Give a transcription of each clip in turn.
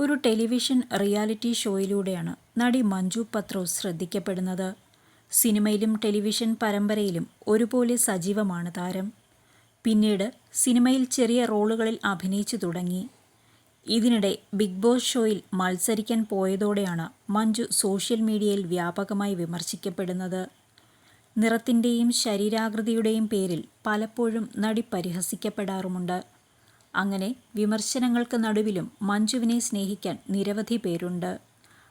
ഒരു television reality ഷോയിലൂടെയാണ് നടി മഞ്ജു പത്രോസ് ശ്രദ്ധിക്കപ്പെടുന്നത്. സിനിമയിലും ടെലിവിഷൻ പരമ്പരയിലും ഒരുപോലെ സജീവമാണ് താരം. പിന്നീട് സിനിമയിൽ ചെറിയ റോളുകളിൽ അഭിനയിച്ചു തുടങ്ങി. ഇതിനിടെ ബിഗ് ബോസ് ഷോയിൽ മത്സരിക്കാൻ പോയതോടെയാണ് മഞ്ജു സോഷ്യൽ മീഡിയയിൽ വ്യാപകമായി വിമർശിക്കപ്പെടുന്നത്. നിറത്തിന്റെയും ശരീരാകൃതിയുടെയും പേരിൽ പലപ്പോഴും നടി പരിഹസിക്കപ്പെടാറുമുണ്ട്. അങ്ങനെ വിമർശനങ്ങൾക്ക് നടുവിലും മഞ്ജുവിനെ സ്നേഹിക്കാൻ നിരവധി പേരുണ്ട്.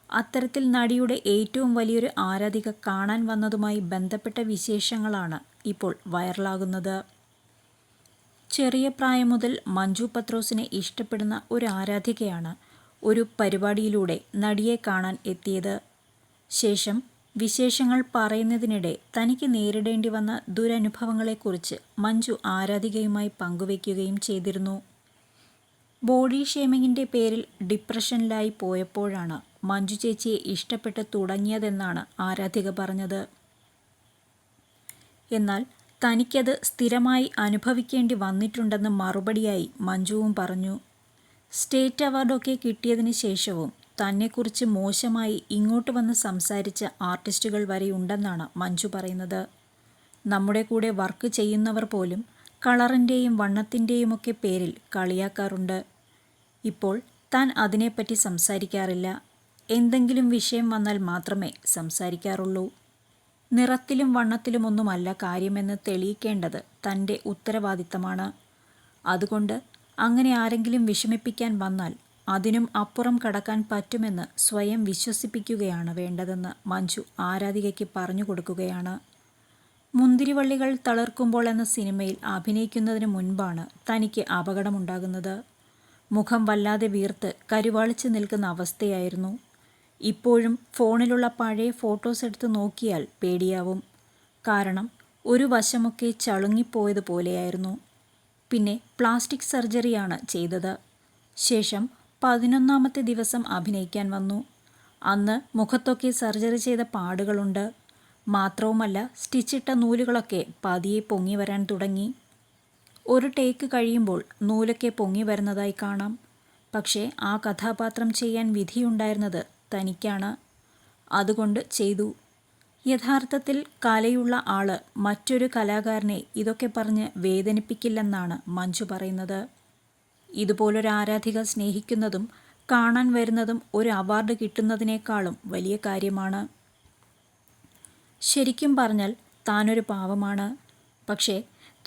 അത്തരത്തിൽ നടിയുടെ ഏറ്റവും വലിയൊരു ആരാധിക കാണാൻ വന്നതുമായി ബന്ധപ്പെട്ട വിശേഷങ്ങളാണ് ഇപ്പോൾ വൈറലാകുന്നത്. ചെറിയ പ്രായം മുതൽ മഞ്ജു പത്രോസിനെ ഇഷ്ടപ്പെടുന്ന ഒരു ആരാധികയാണ് ഒരു പരിപാടിയിലൂടെ നടിയെ കാണാൻ എത്തിയത്. ശേഷം വിശേഷങ്ങൾ പറയുന്നതിനിടെ തനിക്ക് നേരിടേണ്ടി വന്ന ദുരനുഭവങ്ങളെക്കുറിച്ച് മഞ്ജു ആരാധികയുമായി പങ്കുവയ്ക്കുകയും ചെയ്തിരുന്നു. ബോഡി ഷേമിങ്ങിന്റെ പേരിൽ ഡിപ്രഷനിലായി പോയപ്പോഴാണ് മഞ്ജു ചേച്ചിയെ ഇഷ്ടപ്പെട്ട് തുടങ്ങിയതെന്നാണ് ആരാധിക പറഞ്ഞത്. എന്നാൽ തനിക്കത് സ്ഥിരമായി അനുഭവിക്കേണ്ടി വന്നിട്ടുണ്ടെന്ന് മറുപടിയായി മഞ്ജുവും പറഞ്ഞു. സ്റ്റേറ്റ് അവാർഡൊക്കെ കിട്ടിയതിന് ശേഷവും തന്നെക്കുറിച്ച് മോശമായി ഇങ്ങോട്ട് വന്ന് സംസാരിച്ച ആർട്ടിസ്റ്റുകൾ വരെയുണ്ടെന്നാണ് മഞ്ജു പറയുന്നത്. നമ്മുടെ കൂടെ വർക്ക് ചെയ്യുന്നവർ പോലും കളറിന്റെയും വണ്ണത്തിന്റെയുമൊക്കെ പേരിൽ കളിയാക്കാറുണ്ട്. ഇപ്പോൾ താൻ അതിനെപ്പറ്റി സംസാരിക്കാറില്ല. എന്തെങ്കിലും വിഷയം വന്നാൽ മാത്രമേ സംസാരിക്കാറുള്ളൂ. നിറത്തിലും വണ്ണത്തിലുമൊന്നുമല്ല കാര്യമെന്ന് തെളിയിക്കേണ്ടത് തന്റെ ഉത്തരവാദിത്തമാണ്. അതുകൊണ്ട് അങ്ങനെ ആരെങ്കിലും വിഷമിപ്പിക്കാൻ വന്നാൽ അതിനും അപ്പുറം കടക്കാൻ പറ്റുമെന്ന് സ്വയം വിശ്വസിപ്പിക്കുകയാണ് വേണ്ടതെന്ന് മഞ്ജു ആരാധികയ്ക്ക് പറഞ്ഞു കൊടുക്കുകയാണ്. മുന്തിരിവള്ളികൾ തളിർക്കുമ്പോൾ എന്ന സിനിമയിൽ അഭിനയിക്കുന്നതിന് മുൻപാണ് തനിക്ക് അപകടമുണ്ടാകുന്നത്. മുഖം വല്ലാതെ വീർത്ത് കരുവാളിച്ച് നിൽക്കുന്ന അവസ്ഥയായിരുന്നു. ഇപ്പോഴും ഫോണിലുള്ള പഴയ ഫോട്ടോസ് എടുത്ത് നോക്കിയാൽ പേടിയാവും. കാരണം ഒരു വശമൊക്കെ ചളുങ്ങിപ്പോയതുപോലെയായിരുന്നു പിന്നെ പ്ലാസ്റ്റിക് സർജറിയാണ് ചെയ്തത്. ശേഷം പതിനൊന്നാമത്തെ ദിവസം അഭിനയിക്കാൻ വന്നു. അന്ന് മുഖത്തൊക്കെ സർജറി ചെയ്ത പാടുകളുണ്ട്. മാത്രവുമല്ല സ്റ്റിച്ചിട്ട നൂലുകളൊക്കെ പതിയെ പൊങ്ങി വരാൻ തുടങ്ങി. ഒരു ടേക്ക് കഴിയുമ്പോൾ നൂലൊക്കെ പൊങ്ങി വരുന്നതായി കാണാം. പക്ഷേ ആ കഥാപാത്രം ചെയ്യാൻ വിധിയുണ്ടായിരുന്നത് തനിക്കാണ്. അതുകൊണ്ട് ചെയ്തു. യഥാർത്ഥത്തിൽ കലയുള്ള ആൾ മറ്റൊരു കലാകാരനെ ഇതൊക്കെ പറഞ്ഞ് വേദനിപ്പിക്കില്ലെന്നാണ് മഞ്ജു പറയുന്നത്. ഇതുപോലൊരു ആരാധിക സ്നേഹിക്കുന്നതും കാണാൻ വരുന്നതും ഒരു അവാർഡ് കിട്ടുന്നതിനേക്കാളും വലിയ കാര്യമാണ്. ശരിക്കും പറഞ്ഞാൽ താനൊരു പാവമാണ്. പക്ഷേ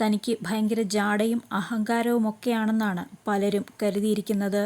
തനിക്ക് ഭയങ്കര ജാടയും അഹങ്കാരവുമൊക്കെയാണെന്നാണ് പലരും കരുതിയിരിക്കുന്നത്.